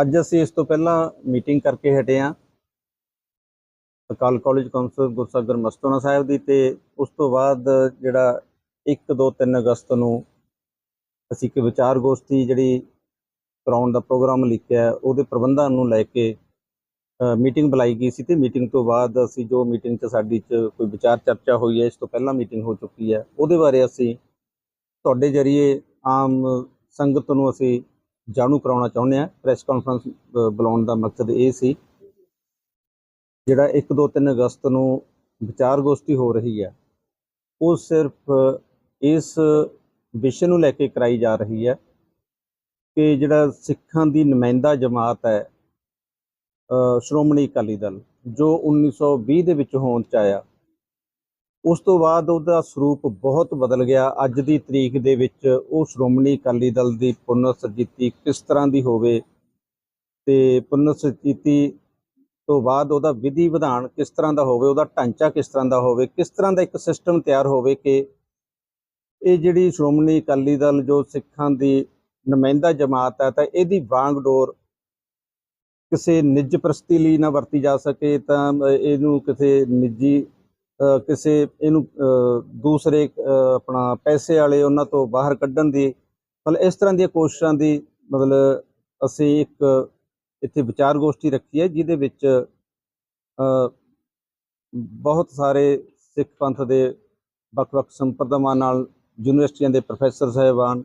ਅੱਜ ਅਸੀਂ ਇਸ ਤੋਂ ਪਹਿਲਾਂ ਮੀਟਿੰਗ ਕਰਕੇ ਹਟੇ ਹਾਂ। ਅਕਾਲ ਕਾਲਜ ਕਾਉਂਸਲ ਗੁਰਸਾਗਰ ਮਸਤੋਨਾ ਸਾਹਿਬ ਦੀ ਤੇ ਉਸ ਤੋਂ ਬਾਅਦ ਜਿਹੜਾ 1 2 3 ਅਗਸਤ ਨੂੰ ਅਸੀਂ ਇੱਕ ਵਿਚਾਰ ਗੋਸ਼ਟੀ ਜਿਹੜੀ ਕਰਾਉਣ ਦਾ ਪ੍ਰੋਗਰਾਮ ਲਿਖਿਆ, ਉਹਦੇ ਪ੍ਰਬੰਧਾਂ ਨੂੰ ਲੈ ਕੇ ਮੀਟਿੰਗ ਬੁਲਾਈ ਗਈ ਸੀ ਤੇ ਮੀਟਿੰਗ ਤੋਂ ਬਾਅਦ ਅਸੀਂ ਜੋ ਮੀਟਿੰਗ 'ਚ ਸਾਡੀ 'ਚ ਕੋਈ ਵਿਚਾਰ ਚਰਚਾ ਹੋਈ ਹੈ, ਇਸ ਤੋਂ ਪਹਿਲਾਂ ਮੀਟਿੰਗ ਹੋ ਚੁੱਕੀ ਹੈ। ਉਹਦੇ ਬਾਰੇ ਅਸੀਂ ਤੁਹਾਡੇ ਜਰੀਏ ਆਮ ਸੰਗਤ ਨੂੰ ਅਸੀਂ ਜਾਣੂ ਕਰਾਉਣਾ ਚਾਹੁੰਦੇ ਹਾਂ। ਪ੍ਰੈਸ ਕਾਨਫਰੰਸ ਬੁਲਾਉਣ ਦਾ ਮਕਸਦ ਇਹ ਸੀ ਜਿਹੜਾ 1 2 3 ਅਗਸਤ ਨੂੰ ਵਿਚਾਰ ਗੋਸ਼ਟੀ ਹੋ ਰਹੀ ਹੈ, ਉਹ ਸਿਰਫ ਇਸ ਵਿਸ਼ੇ ਨੂੰ ਲੈ ਕੇ ਕਰਾਈ ਜਾ ਰਹੀ ਹੈ ਕਿ ਜਿਹੜਾ ਸਿੱਖਾਂ ਦੀ ਨੁਮਾਇੰਦਾ ਜਮਾਤ ਹੈ ਸ਼੍ਰੋਮਣੀ ਅਕਾਲੀ ਦਲ, ਜੋ 1920 ਦੇ ਵਿੱਚ ਹੋਂਦ ਚ ਆਇਆ। ਉਸ ਤੋਂ ਬਾਅਦ ਉਹਦਾ ਸਰੂਪ ਬਹੁਤ ਬਦਲ ਗਿਆ। ਅੱਜ ਦੀ ਤਰੀਕ ਦੇ ਵਿੱਚ ਉਹ ਸ਼੍ਰੋਮਣੀ ਅਕਾਲੀ ਦਲ ਦੀ ਪੁਨਰ ਸਰਜੀਤੀ ਕਿਸ ਤਰ੍ਹਾਂ ਦੀ ਹੋਵੇ ਤੇ ਪੁਨਰ ਸਰਜੀਤੀ ਤੋਂ ਬਾਅਦ ਉਹਦਾ ਵਿਧੀ ਵਿਧਾਨ ਕਿਸ ਤਰ੍ਹਾਂ ਦਾ ਹੋਵੇ, ਉਹਦਾ ਢਾਂਚਾ ਕਿਸ ਤਰ੍ਹਾਂ ਦਾ ਹੋਵੇ, ਕਿਸ ਤਰ੍ਹਾਂ ਦਾ ਇੱਕ ਸਿਸਟਮ ਤਿਆਰ ਹੋਵੇ ਕਿ ਇਹ ਜਿਹੜੀ ਸ਼੍ਰੋਮਣੀ ਅਕਾਲੀ ਦਲ ਜੋ ਸਿੱਖਾਂ ਦੀ ਨੁਮਾਇੰਦਾ ਜਮਾਤ ਹੈ ਤਾਂ ਇਹਦੀ ਵਾਂਗਡੋਰ ਕਿਸੇ ਨਿੱਜ ਪ੍ਰਸਤੀ ਲਈ ਨਾ ਵਰਤੀ ਜਾ ਸਕੇ ਤਾਂ ਇਹਨੂੰ ਕਿਸੇ ਨਿੱਜੀ ਕਿਸੇ ਇਹਨੂੰ ਦੂਸਰੇ ਆਪਣਾ ਪੈਸੇ ਵਾਲੇ ਉਹਨਾਂ ਤੋਂ ਬਾਹਰ ਕੱਢਣ ਦੀ, ਮਤਲਬ ਇਸ ਤਰ੍ਹਾਂ ਦੀਆਂ ਕੋਸ਼ਿਸ਼ਾਂ ਦੀ, ਮਤਲਬ ਅਸੀਂ ਇੱਕ ਇੱਥੇ ਵਿਚਾਰ ਗੋਸ਼ਟੀ ਰੱਖੀ ਹੈ, ਜਿਹਦੇ ਵਿੱਚ ਬਹੁਤ ਸਾਰੇ ਸਿੱਖ ਪੰਥ ਦੇ ਵੱਖ-ਵੱਖ ਸੰਪਰਦਾਵਾਂ ਨਾਲ ਯੂਨੀਵਰਸਿਟੀਆਂ ਦੇ ਪ੍ਰੋਫੈਸਰ ਸਾਹਿਬਾਨ,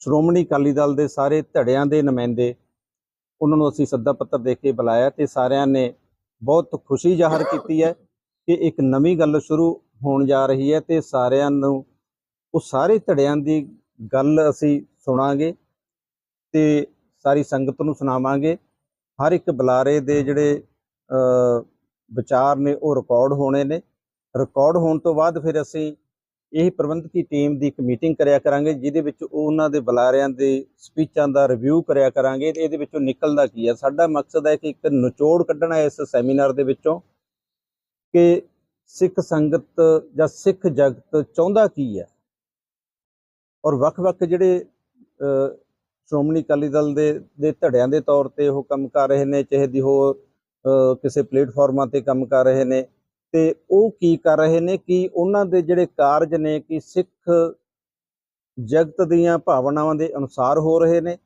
ਸ਼੍ਰੋਮਣੀ ਅਕਾਲੀ ਦਲ ਦੇ ਸਾਰੇ ਧੜਿਆਂ ਦੇ ਨੁਮਾਇੰਦੇ, ਉਹਨਾਂ ਨੂੰ ਅਸੀਂ ਸੱਦਾ ਪੱਤਰ ਦੇ ਕੇ ਬੁਲਾਇਆ ਤੇ ਸਾਰਿਆਂ ਨੇ ਬਹੁਤ ਖੁਸ਼ੀ ਜ਼ਾਹਰ ਕੀਤੀ ਹੈ। ਕਿ ਇੱਕ ਨਵੀਂ ਗੱਲ ਸ਼ੁਰੂ ਹੋਣ ਜਾ ਰਹੀ ਹੈ ਤੇ ਸਾਰਿਆਂ ਨੂੰ ਉਹ ਸਾਰੇ ਧੜਿਆਂ ਦੀ ਗੱਲ ਅਸੀਂ ਸੁਣਾਂਗੇ ਤੇ ਸਾਰੀ ਸੰਗਤ ਨੂੰ ਸੁਣਾਵਾਂਗੇ। ਹਰ ਇੱਕ ਬੁਲਾਰੇ ਦੇ ਜਿਹੜੇ ਵਿਚਾਰ ਨੇ ਉਹ ਰਿਕਾਰਡ ਹੋਣੇ ਨੇ। ਰਿਕਾਰਡ ਹੋਣ ਤੋਂ ਬਾਅਦ ਫਿਰ ਅਸੀਂ ਇਹ ਪ੍ਰਬੰਧਕੀ ਟੀਮ ਦੀ ਇੱਕ ਮੀਟਿੰਗ ਕਰਿਆ ਕਰਾਂਗੇ, ਜਿਹਦੇ ਵਿੱਚ ਉਹਨਾਂ ਦੇ ਬੁਲਾਰਿਆਂ ਦੇ ਸਪੀਚਾਂ ਦਾ ਰਿਵਿਊ ਕਰਿਆ ਕਰਾਂਗੇ ਤੇ ਇਹਦੇ ਵਿੱਚੋਂ ਨਿਕਲਦਾ ਕੀ ਹੈ? ਸਾਡਾ ਮਕਸਦ ਹੈ ਕਿ ਇੱਕ ਨਿਚੋੜ ਕੱਢਣਾ ਇਸ ਸੈਮੀਨਾਰ ਦੇ ਵਿੱਚੋਂ। ਕਿ ਸਿੱਖ ਸੰਗਤ ਜਾਂ ਸਿੱਖ ਜਗਤ ਚਾਹੁੰਦਾ ਕੀ ਹੈ? ਔਰ ਵੱਖ-ਵੱਖ ਜਿਹੜੇ ਸ਼੍ਰੋਮਣੀ ਅਕਾਲੀ ਦਲ ਦੇ ਦੇ ਧੜਿਆਂ ਦੇ ਤੌਰ ਤੇ ਉਹ ਕੰਮ ਕਰ ਰਹੇ ਨੇ, ਚਾਹੇ ਦੀ ਉਹ ਕਿਸੇ ਪਲੇਟਫਾਰਮਾਂ ਤੇ ਕੰਮ ਕਰ ਰਹੇ ਨੇ, ਤੇ ਉਹ ਕੀ ਕਰ ਰਹੇ ਨੇ ਕਿ ਉਹਨਾਂ ਦੇ ਜਿਹੜੇ ਕਾਰਜ ਨੇ ਕਿ ਸਿੱਖ ਜਗਤ ਦੀਆਂ ਭਾਵਨਾਵਾਂ ਦੇ ਅਨੁਸਾਰ ਹੋ ਰਹੇ ਨੇ?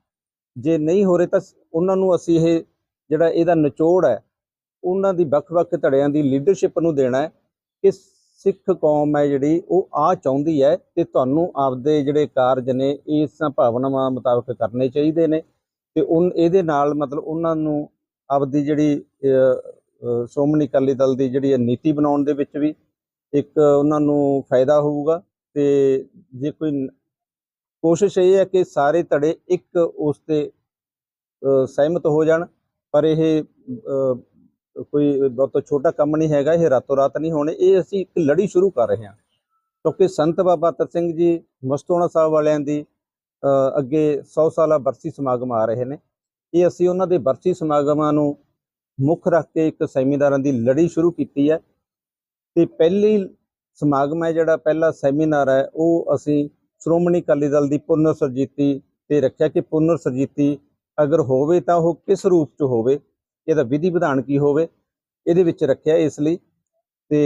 ਜੇ ਨਹੀਂ ਹੋ ਰਹੇ ਤਾਂ ਉਹਨਾਂ ਨੂੰ ਅਸੀਂ ਇਹ ਜਿਹੜਾ ਇਹਦਾ ਨਿਚੋੜ ਹੈ ਉਹਨਾਂ ਦੀ ਵੱਖ-ਵੱਖ ਧੜਿਆਂ ਦੀ ਲੀਡਰਸ਼ਿਪ ਨੂੰ ਦੇਣਾ ਹੈ ਕਿ ਸਿੱਖ ਕੌਮ ਹੈ ਜਿਹੜੀ, ਉਹ ਆ ਚਾਹੁੰਦੀ ਹੈ ਤੇ ਤੁਹਾਨੂੰ ਆਪਦੇ ਜਿਹੜੇ ਕਾਰਜ ਨੇ ਇਸ ਭਾਵਨਾਵਾਂ ਮੁਤਾਬਕ ਕਰਨੇ ਚਾਹੀਦੇ ਨੇ ਤੇ ਉਨ, ਇਹਦੇ ਨਾਲ ਮਤਲਬ ਉਹਨਾਂ ਨੂੰ ਆਪਦੀ ਜਿਹੜੀ ਸ਼੍ਰੋਮਣੀ ਅਕਾਲੀ ਦਲ ਦੀ ਜਿਹੜੀ ਇਹ ਨੀਤੀ ਬਣਾਉਣ ਦੇ ਵਿੱਚ ਵੀ ਇੱਕ ਉਹਨਾਂ ਨੂੰ ਫਾਇਦਾ ਹੋਊਗਾ ਤੇ ਜੇ ਕੋਈ ਕੋਸ਼ਿਸ਼ ਇਹ ਹੈ ਕਿ ਸਾਰੇ ਧੜੇ ਇੱਕ ਉਸ ਤੇ ਸਹਿਮਤ ਹੋ ਜਾਣ ਪਰ ਇਹ ਕੋਈ ਬਹੁਤ ਛੋਟਾ ਕੰਮ ਨਹੀਂ ਹੈਗਾ, ਇਹ ਰਾਤੋਂ ਰਾਤ ਨਹੀਂ ਹੋਣੇ, ਇਹ ਅਸੀਂ ਇੱਕ ਲੜੀ ਸ਼ੁਰੂ ਕਰ ਰਹੇ ਹਾਂ। ਕਿਉਂਕਿ ਸੰਤ ਬਾਬਾ ਤਰ ਸਿੰਘ ਜੀ, ਮਸਤੋਣਾ ਸਾਹਿਬ ਵਾਲਿਆਂ ਦੀ ਅੱਗੇ 100 ਸਾਲਾ ਬਰਸੀ ਸਮਾਗਮ ਆ ਰਹੇ ਨੇ। ਇਹ ਅਸੀਂ ਉਹਨਾਂ ਦੇ ਬਰਸੀ ਸਮਾਗਮਾਂ ਨੂੰ ਮੁੱਖ ਰੱਖ ਕੇ ਇੱਕ ਸੈਮੀਨਾਰਾਂ ਦੀ ਲੜੀ ਸ਼ੁਰੂ ਕੀਤੀ ਹੈ। ਤੇ ਪਹਿਲੀ ਸਮਾਗਮ ਹੈ ਜਿਹੜਾ ਪਹਿਲਾ ਸੈਮੀਨਾਰ ਹੈ, ਉਹ ਅਸੀਂ ਸ਼੍ਰੋਮਣੀ ਅਕਾਲੀ ਦਲ ਦੀ ਪੁਨਰ ਸਰਜੀਤੀ ਤੇ ਰੱਖਿਆ ਕਿ ਪੁਨਰ ਸਰਜੀਤੀ ਅਗਰ ਹੋਵੇ ਤਾਂ ਉਹ ਕਿਸ ਰੂਪ 'ਚ ਹੋਵੇ, ਇਹਦਾ ਵਿਧੀ ਵਿਧਾਨ ਕੀ ਹੋਵੇ ਇਹਦੇ ਵਿੱਚ ਰੱਖਿਆ ਇਸ ਲਈ। ਤੇ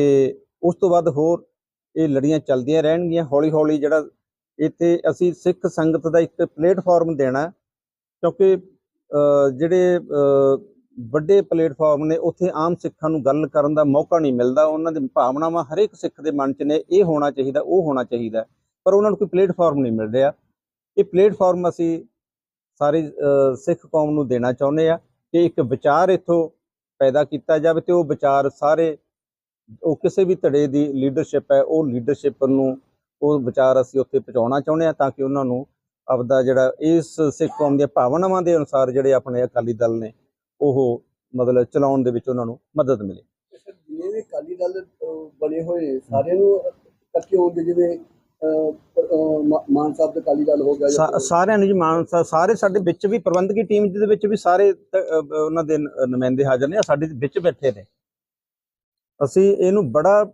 ਉਸ ਤੋਂ ਬਾਅਦ ਹੋਰ ਇਹ ਲੜੀਆਂ ਚੱਲਦੀਆਂ ਰਹਿਣਗੀਆਂ। ਹੌਲੀ ਹੌਲੀ ਜਿਹੜਾ ਇੱਥੇ ਅਸੀਂ ਸਿੱਖ ਸੰਗਤ ਦਾ ਇੱਕ ਪਲੇਟਫਾਰਮ ਦੇਣਾ ਕਿਉਂਕਿ ਜਿਹੜੇ ਵੱਡੇ ਪਲੇਟਫਾਰਮ ਨੇ, ਉੱਥੇ ਆਮ ਸਿੱਖਾਂ ਨੂੰ ਗੱਲ ਕਰਨ ਦਾ ਮੌਕਾ ਨਹੀਂ ਮਿਲਦਾ। ਉਹਨਾਂ ਦੀ ਭਾਵਨਾਵਾਂ ਹਰੇਕ ਸਿੱਖ ਦੇ ਮਨ 'ਚ ਨੇ, ਇਹ ਹੋਣਾ ਚਾਹੀਦਾ, ਉਹ ਹੋਣਾ ਚਾਹੀਦਾ। ਪਰ ਉਹਨਾਂ ਨੂੰ ਕੋਈ ਪਲੇਟਫਾਰਮ ਨਹੀਂ ਮਿਲ ਰਿਹਾ। ਇਹ ਪਲੇਟਫਾਰਮ ਅਸੀਂ ਸਾਰੀ ਸਿੱਖ ਕੌਮ ਨੂੰ ਦੇਣਾ ਚਾਹੁੰਦੇ ਆ ਕਿ ਇੱਕ ਵਿਚਾਰ ਇੱਥੋਂ ਪੈਦਾ ਕੀਤਾ ਜਾਵੇ ਤੇ ਉਹ ਵਿਚਾਰ ਸਾਰੇ, ਉਹ ਕਿਸੇ ਵੀ ਧੜੇ ਦੀ ਲੀਡਰਸ਼ਿਪ ਹੈ, ਉਹ ਲੀਡਰਸ਼ਿਪ ਨੂੰ, ਉਹ ਵਿਚਾਰ ਅਸੀਂ ਉੱਥੇ ਪਹੁੰਚਾਉਣਾ ਚਾਹੁੰਦੇ ਆ ਤਾਂ ਕਿ ਉਹਨਾਂ ਨੂੰ ਆਪਦਾ ਜਿਹੜਾ ਇਸ ਸਿੱਖ ਕੌਮ ਦੀਆਂ ਭਾਵਨਾਵਾਂ ਦੇ ਅਨੁਸਾਰ ਜਿਹੜੇ ਆਪਣੇ ਅਕਾਲੀ ਦਲ ਨੇ, ਉਹ ਮਤਲਬ ਚਲਾਉਣ ਦੇ ਵਿੱਚ ਉਹਨਾਂ ਨੂੰ ਮਦਦ ਮਿਲੇ। ਜਿਵੇਂ ਅਕਾਲੀ ਦਲ ਬਣੇ ਹੋਏ, ਸਾਰਿਆਂ ਨੂੰ ਇਕੱਠੇ ਹੋਣ ਦੇ ਜਿਵੇਂ ਮਾਨ ਸਾਹਿਬ ਦਾ ਅਕਾਲੀ ਦਲ ਹੋ ਗਿਆ ਸਾ- ਸਾਰਿਆਂ ਨੂੰ ਜੀ ਮਾਨ ਸਾਹਿਬ ਸਾਰੇ ਸਾਡੇ ਵਿੱਚ ਵੀ ਪ੍ਰਬੰਧਕੀ ਟੀਮ ਦੇ ਵਿੱਚ ਵੀ ਸਾਰੇ ਤ- ਅ, ਉਹਨਾਂ ਦੇ ਨ- ਨੁਮਾਇੰਦੇ ਹਾਜ਼ਰ ਨੇ ਆਹ ਸਾਡੇ ਵਿੱਚ ਬੈਠੇ ਨੇ। ਅਸੀਂ ਇਹਨੂੰ ਬੜਾ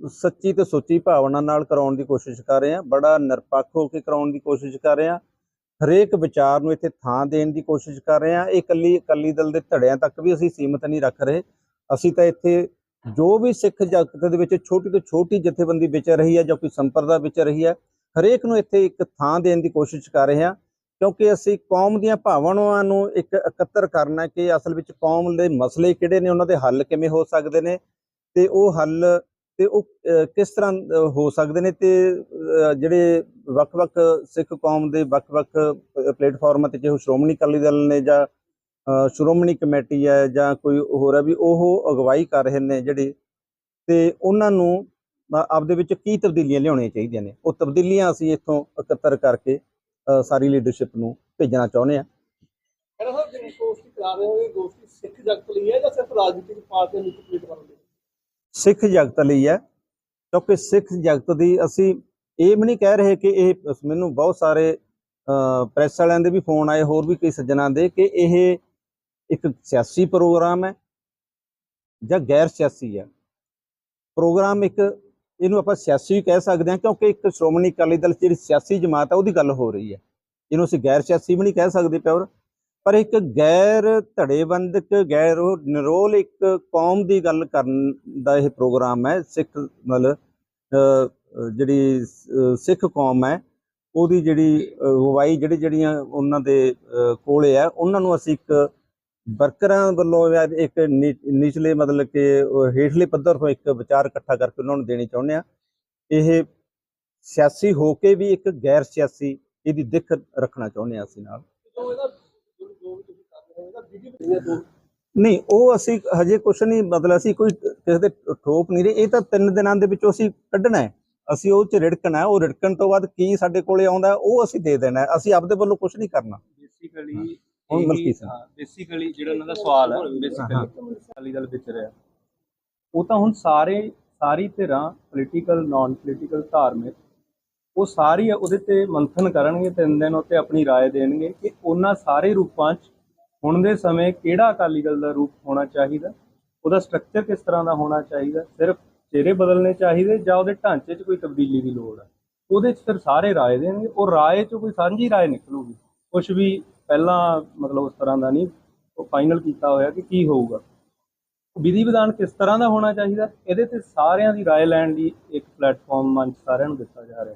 ਸੱਚੀ ਤੇ ਸੋਚੀ ਭਾਵਨਾ ਨਾਲ ਕਰਾਉਣ ਦੀ ਕੋਸ਼ਿਸ਼ ਕਰ ਰਹੇ ਹਾਂ ਬੜਾ ਨਿਰਪੱਖ ਹੋ ਕੇ ਕਰਾਉਣ ਦੀ ਕੋਸ਼ਿਸ਼ ਕਰ ਰਹੇ ਹਾਂ ਹਰੇਕ ਵਿਚਾਰ ਨੂੰ ਇੱਥੇ ਥਾਂ ਦੇਣ ਦੀ ਕੋਸ਼ਿਸ਼ ਕਰ ਰਹੇ ਹਾਂ ਇਹ ਇਕੱਲੀ ਅਕਾਲੀ ਦਲ ਦੇ ਧੜਿਆਂ ਤੱਕ ਵੀ ਅਸੀਂ ਸੀਮਤ ਨਹੀਂ ਰੱਖ ਰਹੇ। ਅਸੀਂ ਤਾਂ ਇੱਥੇ ਜੋ ਵੀ ਸਿੱਖ ਜਗਤ ਦੇ ਵਿੱਚ ਛੋਟੀ ਤੋਂ ਛੋਟੀ ਜਥੇਬੰਦੀ ਵਿਚਰ ਰਹੀ ਹੈ ਜਾਂ ਕੋਈ ਸੰਪਰਦਾ ਵਿਚ ਰਹੀ ਹੈ, ਹਰੇਕ ਨੂੰ ਇੱਥੇ ਇੱਕ ਥਾਂ ਦੇਣ ਦੀ ਕੋਸ਼ਿਸ਼ ਕਰ ਰਹੇ ਹਾਂ, ਕਿਉਂਕਿ ਅਸੀਂ ਕੌਮ ਦੀਆਂ ਭਾਵਨਾਵਾਂ ਨੂੰ ਇੱਕ ਇਕੱਤਰ ਕਰਨਾ ਕਿ ਅਸਲ ਵਿੱਚ ਕੌਮ ਦੇ ਮਸਲੇ ਕਿਹੜੇ ਨੇ, ਉਹਨਾਂ ਦੇ ਹੱਲ ਕਿਵੇਂ ਹੋ ਸਕਦੇ ਨੇ ਤੇ ਉਹ ਹੱਲ ਤੇ ਉਹ ਕਿਸ ਤਰ੍ਹਾਂ ਹੋ ਸਕਦੇ ਨੇ ਤੇ ਜਿਹੜੇ ਵੱਖ-ਵੱਖ ਸਿੱਖ ਕੌਮ ਦੇ ਵੱਖ-ਵੱਖ ਪਲੇਟਫਾਰਮਾਂ ਤੇ ਜਿਹੋ ਸ਼੍ਰੋਮਣੀ ਅਕਾਲੀ ਦਲ ਨੇ ਜਾਂ ਸ਼੍ਰੋਮਣੀ ਕਮੇਟੀ ਹੈ ਜਾਂ ਕੋਈ ਹੋਰ ਹੈ ਵੀ ਉਹ ਅਗਵਾਈ ਕਰ ਰਹੇ ਨੇ ਜਿਹੜੇ ਤੇ ਉਹਨਾਂ ਨੂੰ ਆਪਦੇ ਵਿੱਚ ਕੀ ਤਬਦੀਲੀਆਂ ਲਿਆਉਣੀਆਂ ਚਾਹੀਦੀਆਂ ਨੇ? ਉਹ ਤਬਦੀਲੀਆਂ ਅਸੀਂ ਇੱਥੋਂ ਇਕੱਤਰ ਕਰਕੇ ਸਾਰੀ ਲੀਡਰਸ਼ਿਪ ਨੂੰ ਭੇਜਣਾ ਚਾਹੁੰਦੇ ਹਾਂ। ਖੈਰ ਸਾਹਿਬ ਜਿਹੜੀ ਦੋਸਤੀ ਕਰਾ ਰਹੇ ਹੋ ਇਹ ਦੋਸਤੀ ਸਿੱਖ ਜਗਤ ਲਈ ਹੈ ਜਾਂ ਸਿਰਫ ਰਾਜਨੀਤਿਕ ਪਾਰਟੀਆਂ ਨੂੰ ਕੰਪਲੀਟ ਕਰਨ ਲਈ? ਸਿੱਖ ਜਗਤ ਲਈ ਹੈ ਕਿਉਂਕਿ ਸਿੱਖ ਜਗਤ ਦੀ ਅਸੀਂ ਇਹ ਵੀ ਨਹੀਂ ਕਹਿ ਰਹੇ ਕਿ ਇਹ ਮੈਨੂੰ ਬਹੁਤ ਸਾਰੇ ਪ੍ਰੈਸ ਵਾਲਿਆਂ ਦੇ ਵੀ ਫੋਨ ਆਏ ਹੋਰ ਵੀ ਕਈ ਸੱਜਣਾਂ ਦੇ ਕਿ ਇਹ ਇੱਕ ਸਿਆਸੀ ਪ੍ਰੋਗਰਾਮ ਹੈ ਜਾਂ ਗੈਰ ਸਿਆਸੀ ਹੈ? ਪ੍ਰੋਗਰਾਮ ਇੱਕ ਇਹਨੂੰ ਆਪਾਂ ਸਿਆਸੀ ਕਹਿ ਸਕਦੇ ਹਾਂ ਕਿਉਂਕਿ ਇੱਕ ਸ਼੍ਰੋਮਣੀ ਅਕਾਲੀ ਦਲ 'ਚ ਜਿਹੜੀ ਸਿਆਸੀ ਜਮਾਤ ਹੈ ਉਹਦੀ ਗੱਲ ਹੋ ਰਹੀ ਹੈ। ਇਹਨੂੰ ਅਸੀਂ ਗੈਰ ਸਿਆਸੀ ਵੀ ਨਹੀਂ ਕਹਿ ਸਕਦੇ ਪਿਓਰ। ਪਰ ਇੱਕ ਗੈਰ ਧੜੇਬੰਦਕ ਗੈਰ ਉਹ ਨਿਰੋਲ ਇੱਕ ਕੌਮ ਦੀ ਗੱਲ ਕਰਨ ਦਾ ਇਹ ਪ੍ਰੋਗਰਾਮ ਹੈ ਸਿੱਖ ਮਤਲਬ ਜਿਹੜੀ ਸਿੱਖ ਕੌਮ ਹੈ ਉਹਦੀ ਜਿਹੜੀ ਅਗਵਾਈ ਜਿਹੜੀ ਜਿਹੜੀਆਂ ਉਹਨਾਂ ਦੇ ਅ, ਕੋਲੇ ਹੈ ਉਹਨਾਂ ਨੂੰ ਅਸੀਂ ਇੱਕ ਵਰਕਰਾਂ ਵੱਲੋਂ ਇੱਕ ਨਿਚਲੇ ਮਤਲਬ ਕਿ ਹੇਠਲੇ ਪੱਧਰ ਤੋਂ ਇੱਕ ਵਿਚਾਰ ਇਕੱਠਾ ਕਰਕੇ ਉਹਨਾਂ ਨੂੰ ਦੇਣੀ ਚਾਹੁੰਦੇ ਆ ਇਹ ਸਿਆਸੀ ਹੋ ਕੇ ਵੀ ਇੱਕ ਗੈਰ ਸਿਆਸੀ ਇਹਦੀ ਦਿੱਖ ਰੱਖਣਾ ਚਾਹੁੰਦੇ ਆ ਅਸੀਂ ਨਾਲ। ਨਹੀਂ, ਉਹ ਅਸੀਂ ਹਜੇ ਕੁਛ ਨਹੀਂ, ਮਤਲਬ ਅਸੀਂ ਕੋਈ ਕਿਸੇ ਦੇ ਠੋਪ ਨਹੀਂ ਰਹੇ। ਇਹ ਤਾਂ ਤਿੰਨ ਦਿਨਾਂ ਦੇ ਵਿੱਚੋਂ ਅਸੀਂ ਕੱਢਣਾ ਹੈ। ਅਸੀਂ ਉਹ ਚ ਰਿੜਕਣਾ ਉਹ ਰਿੜਕਣ ਤੋਂ ਬਾਅਦ ਕੀ ਸਾਡੇ ਕੋਲੇ ਆਉਂਦਾ ਉਹ ਅਸੀਂ ਦੇ ਦੇਣਾ ਅਸੀਂ ਆਪਦੇ ਵੱਲੋਂ ਕੁਝ ਨਹੀਂ ਕਰਨਾ। ਬੇਸਿਕਲੀ ਹੁਣ ਮਲਕੀਤ ਸਿੰਘ। ਬੇਸਿਕਲੀ ਜਿਹੜਾ ਉਹਨਾਂ ਦਾ ਸਵਾਲ ਹੈ ਬੇਸਿਕਲੀ ਅਕਾਲੀ ਦਲ ਵਿੱਚ ਰਿਹਾ ਉਹ ਤਾਂ ਹੁਣ ਸਾਰੇ ਸਾਰੀ ਧਿਰਾਂ ਪੋਲੀਟੀਕਲ ਨਾਨ ਪੋਲੀਟੀਕਲ ਧਾਰਮਿਕ ਉਹ ਸਾਰੀ ਉਹਦੇ ਤੇ ਮੰਥਨ ਕਰਨਗੇ ਤਿੰਨ ਦਿਨ ਉੱਤੇ ਆਪਣੀ رائے ਦੇਣਗੇ ਕਿ ਉਹਨਾਂ ਸਾਰੇ ਰੂਪਾਂ 'ਚ ਹੁਣ ਦੇ ਸਮੇਂ ਕਿਹੜਾ ਅਕਾਲੀ ਦਲ ਦਾ ਰੂਪ ਹੋਣਾ ਚਾਹੀਦਾ ਉਹਦਾ ਸਟਰਕਚਰ ਕਿਸ ਤਰ੍ਹਾਂ ਦਾ ਹੋਣਾ ਚਾਹੀਦਾ ਸਿਰਫ ਚਿਹਰੇ ਬਦਲਨੇ ਚਾਹੀਦੇ ਜਾਂ ਉਹਦੇ ਢਾਂਚੇ 'ਚ ਕੋਈ ਤਬਦੀਲੀ ਦੀ ਲੋੜ ਹੈ ਉਹਦੇ 'ਚ ਫਿਰ ਸਾਰੇ رائے ਦੇਣਗੇ ਉਹ رائے 'ਚ ਕੋਈ ਸਾਂਝੀ رائے ਨਿਕਲੂਗੀ ਕੁਝ ਵੀ ਪਹਿਲਾਂ ਮਤਲਬ ਉਸ ਤਰ੍ਹਾਂ ਦਾ ਨਹੀਂ ਉਹ ਫਾਈਨਲ ਕੀਤਾ ਹੋਇਆ ਕਿ ਕੀ ਹੋਊਗਾ ਵਿਧੀ ਵਿਧਾਨ ਕਿਸ ਤਰ੍ਹਾਂ ਦਾ ਹੋਣਾ ਚਾਹੀਦਾ ਇਹਦੇ ਤੇ ਸਾਰਿਆਂ ਦੀ رائے ਲੈਣ ਲਈ ਇੱਕ ਪਲੇਟਫਾਰਮ ਮੰਚ ਸਾਰਿਆਂ ਨੂੰ ਦਿੱਤਾ ਜਾ ਰਿਹਾ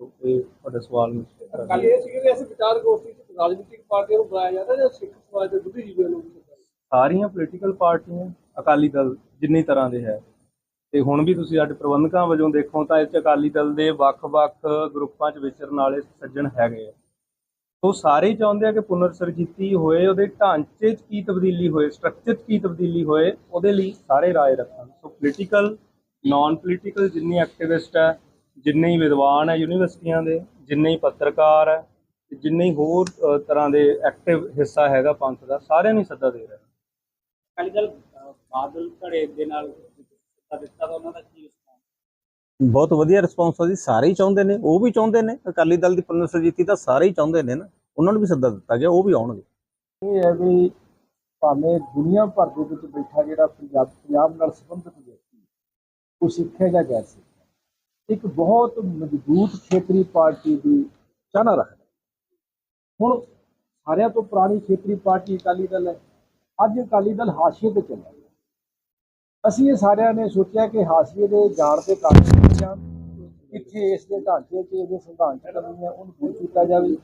ਸੋ ਇਹ ਤੁਹਾਡੇ ਸਵਾਲ ਨੂੰ ਕੱਲ ਇਹ ਸੀ ਕਿ ਅਸੀਂ ਵਿਚਾਰ ਗੋਸ਼ਟੀ ਚ ਰਾਜਨੀਤਿਕ ਪਾਰਟੀਆਂ ਨੂੰ ਬੁਲਾਇਆ ਜਾਂਦਾ ਜਾਂ ਸਿੱਖ ਸਮਾਜ ਦੇ ਬੁੱਧੀਜੀਵੀਆਂ ਨੂੰ ਵੀ ਬੁਲਾਇਆ ਸਾਰੀਆਂ ਪੋਲੀਟੀਕਲ ਪਾਰਟੀਆਂ ਅਕਾਲੀ ਦਲ ਜਿੰਨੀ ਤਰ੍ਹਾਂ ਦੇ ਹੈ ਤੇ ਹੁਣ ਵੀ ਤੁਸੀਂ ਸਾਡੇ ਪ੍ਰਬੰਧਕਾਂ ਵਜੋਂ ਦੇਖੋ ਤਾਂ ਇਸ 'ਚ ਅਕਾਲੀ ਦਲ ਦੇ ਵੱਖ-ਵੱਖ ਗਰੁੱਪਾਂ 'ਚ ਵਿਚਰਨ ਵਾਲੇ ਸੱਜਣ ਹੈਗੇ ਆ ਸੋ ਸਾਰੇ ਚਾਹੁੰਦੇ ਆ ਕਿ ਪੁਨਰ ਸਰਜੀਤੀ ਹੋਏ, ਉਹਦੇ ਢਾਂਚੇ 'ਚ ਕੀ ਤਬਦੀਲੀ ਹੋਏ ਸਟਰਕਚਰ 'ਚ ਕੀ ਤਬਦੀਲੀ ਹੋਏ, ਉਹਦੇ ਲਈ ਸਾਰੇ ਰਾਏ ਰੱਖਣ ਸੋ ਪੋਲੀਟੀਕਲ ਨਾਨ ਪੋਲੀਟੀਕਲ ਜਿੰਨੀ ਐਕਟਿਵਿਸਟ ਹੈ, ਜਿੰਨੇ ਹੀ ਵਿਦਵਾਨ ਹੈ ਯੂਨੀਵਰਸਿਟੀਆਂ ਦੇ, ਜਿੰਨੇ ਹੀ ਪੱਤਰਕਾਰ ਹੈ, ਜਿੰਨੇ ਹੀ ਹੋਰ ਤਰ੍ਹਾਂ ਦੇ ਐਕਟਿਵ ਹਿੱਸਾ ਹੈਗਾ ਪੰਥ ਦਾ, ਸਾਰਿਆਂ ਨੂੰ ਸੱਦਾ ਦੇ ਰਿਹਾ ਅਕਾਲੀ ਦਲ ਬਾਦਲ ਧੜੇ ਦੇ ਨਾਲ ਸੱਤਾ ਦਿੱਤਾ ਉਹਨਾਂ ਦਾ ਕੀ? ਬਹੁਤ ਵਧੀਆ ਰਿਸਪੌਂਸ ਆ ਜੀ, ਸਾਰੇ ਹੀ ਚਾਹੁੰਦੇ ਨੇ, ਉਹ ਵੀ ਚਾਹੁੰਦੇ ਨੇ, ਅਕਾਲੀ ਦਲ ਦੀ ਪੁਨਰ ਸਰਜੀਤੀ ਤਾਂ ਸਾਰੇ ਹੀ ਚਾਹੁੰਦੇ ਨੇ ਨਾ, ਉਹਨਾਂ ਨੂੰ ਵੀ ਸੱਦਾ ਦਿੱਤਾ ਗਿਆ, ਉਹ ਵੀ ਆਉਣਗੇ। ਇਹ ਹੈ ਵੀ ਭਾਵੇਂ ਦੁਨੀਆ ਭਰ ਦੇ ਵਿੱਚ ਬੈਠਾ ਜਿਹੜਾ ਪੰਜਾਬ ਪੰਜਾਬ ਨਾਲ ਸੰਬੰਧਿਤ ਵਿਅਕਤੀ, ਉਹ ਸਿੱਖਿਆ ਹੈ ਜਾਂ ਗੈਰ ਸਿੱਖ ਇੱਕ ਬਹੁਤ ਮਜ਼ਬੂਤ ਖੇਤਰੀ ਪਾਰਟੀ ਦੀ ਚਾਹਨਾ ਰੱਖਦਾ ਹੁਣ ਸਾਰਿਆਂ ਤੋਂ ਪੁਰਾਣੀ ਖੇਤਰੀ ਪਾਰਟੀ ਅਕਾਲੀ ਦਲ ਹੈ, ਅੱਜ ਅਕਾਲੀ ਦਲ ਹਾਸ਼ੀਏ ਤੇ ਚੱਲਿਆ। ਅਸੀਂ ਇਹ ਸਾਰਿਆਂ ਨੇ ਸੋਚਿਆ ਕਿ ਹਾਸ਼ੀਏ ਦੇ ਜਾਣ ਦੇ ਕਾਰਨ ਜਾਣ ਇੱਥੇ ਇਸ ਦੇ ਢਾਂਚੇ 'ਚ ਇਹਦੇ ਸੰਵਿਧਾਨ 'ਚ ਕਮੀ ਉਹਨੂੰ ਦੂਰ ਕੀਤਾ ਜਾਵੇ।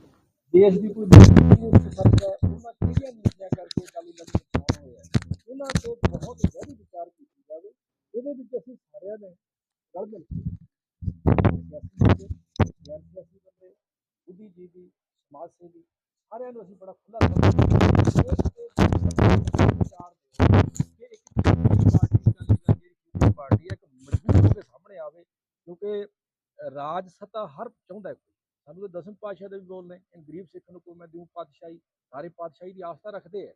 ਦੇਸ਼ ਦੀ ਕੋਈ ਨੀਤੀ ਇਸ ਹੈ, ਉਹਨਾਂ ਕਿਹੜੀਆਂ ਨੀਤੀਆਂ ਕਰਕੇ ਅਕਾਲੀ ਨੁਕਸਾਨ ਹੋਇਆ ਉਹਨਾਂ ਤੇ ਬਹੁਤ ਗਹਿਰੀ ਵਿਚਾਰ ਕੀਤੀ ਜਾਵੇ। ਇਹਦੇ ਵਿੱਚ ਅਸੀਂ ਸਾਰਿਆਂ ਨੇ ਰਲ ਮਿਲ ਕੇ ਗੈਰ ਸਿਆਸੀ ਬੰਦੇ ਬੁੱਧੀਜੀਵੀ ਸਮਾਜ ਸੇਵੀ, ਸਾਰਿਆਂ ਨੂੰ ਅਸੀਂ ਬੜਾ ਖੁੱਲਾ ਵਿਚਾਰ ਰਾਜ ਸੱਤਾ ਹਰ ਚਾਹੁੰਦਾ ਕੋਈ। ਸਾਨੂੰ ਤਾਂ ਦਸਮ ਪਾਤਸ਼ਾਹ ਦੇ ਵੀ ਬੋਲ ਨੇ ਇਹ ਗਰੀਬ ਸਿੱਖ ਨੂੰ ਕੋਈ ਮੈਂ ਦਿਉ ਪਾਤਸ਼ਾਹੀ ਸਾਰੇ ਪਾਤਸ਼ਾਹੀ ਦੀ ਆਸਥਾ ਰੱਖਦੇ ਆ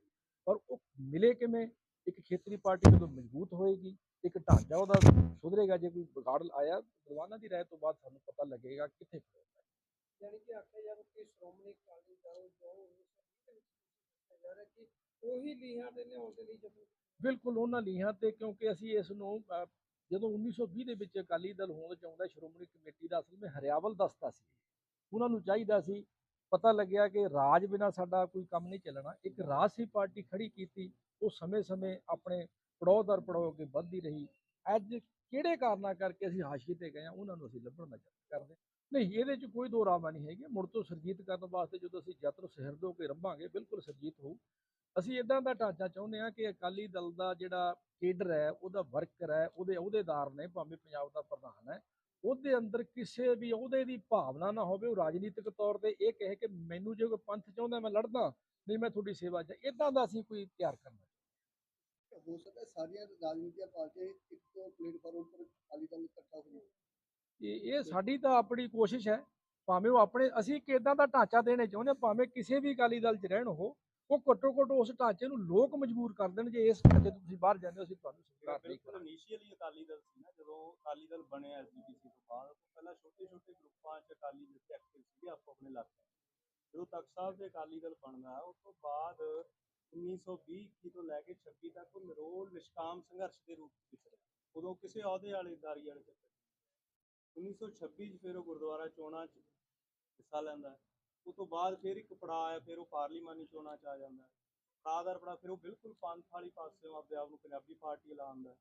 ਪਰ ਉਹ ਮਿਲੇ ਕਿਵੇਂ? ਇੱਕ ਖੇਤਰੀ ਪਾਰਟੀ ਜਦੋਂ ਮਜ਼ਬੂਤ ਹੋਏਗੀ ਇੱਕ ਢਾਂਚਾ ਉਹਦਾ ਸੁਧਰੇਗਾ ਜੇ ਕੋਈ ਵਿਗਾੜ ਆਇਆ ਵਿਦਵਾਨਾਂ ਦੀ ਰਾਏ ਤੋਂ ਬਾਅਦ ਸਾਨੂੰ ਪਤਾ ਲੱਗੇਗਾ ਕਿੱਥੇ ਖੜੋਣਾ ਹੈ। ਯਾਨੀ ਕਿ ਆਖਿਆ ਜਾਵੇ ਕਿ ਸ਼੍ਰੋਮਣੀ ਅਕਾਲੀ ਦਲ ਜੋ 1920 ਦੇ ਵਿੱਚ ਕੀਤਾ ਜਾ ਰਿਹਾ ਕਿ ਉਹੀ ਲੀਹਾਂ ਦੇ ਲਿਆਉਣ ਦੇ ਲਈ ਜਦੋਂ ਬਿਲਕੁਲ ਉਹਨਾਂ ਲੀਹਾਂ ਤੇ ਕਿਉਂਕਿ ਅਸੀਂ ਇਸ ਨੂੰ ਜਦੋਂ 1920 ਦੇ ਵਿੱਚ ਅਕਾਲੀ ਦਲ ਹੋਂਦ ਚ ਆਉਂਦਾ ਸ਼੍ਰੋਮਣੀ ਕਮੇਟੀ ਦਾ, ਅਸਲ ਵਿੱਚ ਹਰਿਆਵਲ ਦਸਤਾ ਸੀ ਉਹਨਾਂ ਨੂੰ ਚਾਹੀਦਾ ਸੀ, ਪਤਾ ਲੱਗਿਆ ਕਿ ਰਾਜ ਬਿਨਾ ਸਾਡਾ ਕੋਈ ਕੰਮ ਨਹੀਂ ਚੱਲਣਾ। ਇੱਕ ਰਾਜਸੀ ਪਾਰਟੀ ਖੜੀ ਕੀਤੀ, ਉਹ ਸਮੇਂ-ਸਮੇਂ ਆਪਣੇ ਪੜਾਅ ਦਰ ਪੜਾਅ ਅੱਗੇ ਵੱਧਦੀ ਰਹੀ। ਅੱਜ ਕਿਹੜੇ ਕਾਰਨਾਂ ਕਰਕੇ ਅਸੀਂ ਹਾਸ਼ੀ ਤੇ ਗਏ ਆ ਉਹਨਾਂ ਨੂੰ ਅਸੀਂ ਲੱਭਣ ਦਾ ਯਤਨ ਕਰਦੇ ਨਹੀਂ, ਇਹਦੇ 'ਚ ਕੋਈ ਦੋ ਰਾਵਾਂ ਨਹੀਂ ਹੈਗੀ ਮੁੜ ਤੋਂ ਸਰਜੀਤ ਕਰਨ ਵਾਸਤੇ ਜਦੋਂ ਅਸੀਂ ਯਤਨ ਸਿਰਦ ਹੋ ਕੇ ਰੰਭਾਂਗੇ, ਬਿਲਕੁਲ ਸਰਜੀਤ ਹੋਊ। ਅਸੀਂ ਇਦਾਂ ਦਾ ਢਾਂਚਾ ਚਾਹੁੰਦੇ ਹਾਂ ਕਿ ਅਕਾਲੀ ਦਲ ਦਾ ਜਿਹੜਾ ਕੇਡਰ ਹੈ ਉਹਦਾ ਵਰਕਰ ਹੈ ਉਹਦੇ ਅਹੁਦੇਦਾਰ ਨੇ ਭਾਵੇਂ ਪੰਜਾਬ ਦਾ ਪ੍ਰਧਾਨ ਹੈ ਉਹਦੇ ਅੰਦਰ ਕਿਸੇ ਵੀ ਅਹੁਦੇ ਦੀ ਭਾਵਨਾ ਨਾ ਹੋਵੇ ਉਹ ਰਾਜਨੀਤਿਕ ਤੌਰ ਤੇ ਇਹ ਕਹੇ ਕਿ ਮੈਨੂੰ ਜੇ ਕੋਈ ਪੰਥ ਚਾਹੁੰਦਾ ਮੈਂ ਲੜਦਾ ਨਹੀਂ ਮੈਂ ਤੁਹਾਡੀ ਸੇਵਾ 'ਚ ਇਦਾਂ ਦਾ ਅਸੀਂ ਕੋਈ ਤਿਆਰ ਕਰਨਾ ਹੋ। ਸਕਦਾ ਹੈ ਸਾਰੀਆਂ ਰਾਜਨੀਤਿਕ ਪਾਰਟੀਆਂ ਇੱਕ ਪਲੇਟਫਾਰਮ ਉੱਪਰ ਅਕਾਲੀ ਦਲ ਇਕੱਠਾ ਹੋ ਜਾਣ। ਇਹ ਇਹ ਸਾਡੀ ਤਾਂ ਆਪਣੀ ਕੋਸ਼ਿਸ਼ ਹੈ ਭਾਵੇਂ ਉਹ ਆਪਣੇ ਅਸੀਂ ਇੱਕ ਇਦਾਂ ਦਾ ਢਾਂਚਾ ਦੇਣੇ ਚਾਹੁੰਦੇ ਹਾਂ ਭਾਵੇਂ ਕਿਸੇ ਵੀ ਅਕਾਲੀ ਦਲ 'ਚ ਰਹਿਣ ਉਹ ਉਹ ਘੱਟੋ ਘੱਟ ਉਸ ਢਾਂਚੇ ਨੂੰ ਲੋਕ ਮਜਬੂਰ ਕਰ ਦੇਣ ਜੇ ਇਸ ਢਾਂਚੇ ਤੋਂ ਤੁਸੀਂ ਬਾਹਰ ਜਾਂਦੇ ਹੋ ਅਸੀਂ ਤੁਹਾਨੂੰ ਸਵੀਕਾਰ ਨਹੀਂ ਬਿਲਕੁਲ ਕਰਾਂਗੇ ਇਨੀਸ਼ੀਅਲੀ ਅਕਾਲੀ ਦਲ ਸੀ ਨਾ ਜਦੋਂ ਅਕਾਲੀ ਦਲ ਬਣਿਆ ਐਸਜੀਪੀਸੀ ਤੋਂ ਬਾਅਦ ਪਹਿਲਾਂ ਛੋਟੇ ਛੋਟੇ ਗਰੁੱਪਾਂ 'ਚ ਅਕਾਲੀ ਜਿੱਥੇ ਐਕਟਿਵ ਸੀਗੇ ਆਪੋ ਆਪਣੇ ਇਲਾਕੇ। ਜਦੋਂ ਤਖਤ ਸਾਹਿਬ ਦੇ ਅਕਾਲੀ ਦਲ ਬਣਦਾ ਉਸ ਤੋਂ ਬਾਅਦ 1920 21 ਤੋਂ ਲੈ ਕੇ 26 ਤੱਕ ਉਹ ਨਿਰੋਲ ਨਿਸ਼ਕਾਮ ਸੰਘਰਸ਼ ਦੇ ਰੂਪ ਵਿੱਚ ਰਿਹਾ ਉਦੋਂ ਕਿਸੇ ਅਹੁਦੇ ਵਾਲੇ ਦਾਰੀ ਵਾਲੇ ਚੱਕਰ 'ਚ ਨਹੀਂ। 1926 'ਚ ਫਿਰ ਉਹ ਗੁਰਦੁਆਰਾ ਚੋਣਾਂ 'ਚ ਹਿੱਸਾ ਲੈਂਦਾ ਹੈ। ਉਹ ਤੋਂ ਬਾਅਦ ਫਿਰ ਇੱਕ ਪੜਾਅ ਆਇਆ ਫਿਰ ਉਹ ਪਾਰਲੀਮਾਨੀ ਚੋਣਾਂ 'ਚ ਆ ਜਾਂਦਾ ਹੈ। ਪੜਾਅ ਪੜਾ ਫਿਰ ਉਹ ਬਿਲਕੁਲ ਪੰਥ ਵਾਲੀ ਪਾਸਿਓਂ ਆਪਦੇ ਆਪ ਨੂੰ ਪੰਜਾਬੀ ਪਾਰਟੀ ਲਾਉਂਦਾ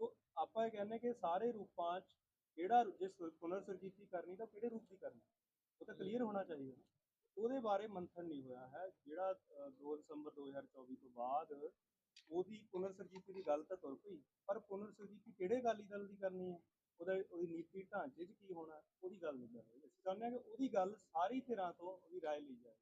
ਸੋ ਆਪਾਂ ਇਹ ਕਹਿੰਦੇ ਕਿ ਸਾਰੇ ਰੂਪਾਂ 'ਚ ਕਿਹੜਾ ਜੇ ਪੁਨਰ ਸਰਜੀਤੀ ਕਰਨੀ ਤਾਂ ਕਿਹੜੇ ਰੂਪ ਦੀ ਕਰਨੀ? ਉਹ ਤਾਂ ਕਲੀਅਰ ਹੋਣਾ ਚਾਹੀਦਾ ਉਹਦੇ ਬਾਰੇ ਮੰਥਨ ਨਹੀਂ ਹੋਇਆ ਹੈ। ਜਿਹੜਾ ਅ, 2 ਦਸੰਬਰ 2024 ਤੋਂ ਬਾਅਦ ਉਹਦੀ ਪੁਨਰ ਸਰਜੀਤੀ ਦੀ ਗੱਲ ਤਾਂ ਤੁਰ ਪਈ ਪਰ ਪੁਨਰ ਸਰਜੀਤੀ ਕਿਹੜੇ ਅਕਾਲੀ ਦਲ ਦੀ ਕਰਨੀ ਹੈ? ਉਹਦੇ, ਉਹਦੀ ਨੀਤੀ ਢਾਂਚੇ 'ਚ ਕੀ ਹੋਣਾ, ਉਹਦੀ ਗੱਲ ਨਹੀਂ ਕਰ ਰਹੇ। ਅਸੀਂ ਚਾਹੁੰਦੇ ਹਾਂ ਕਿ ਉਹਦੀ ਗੱਲ ਸਾਰੀ ਧਿਰਾਂ ਤੋਂ ਉਹਦੀ ਰਾਏ ਲਈ ਜਾਏ।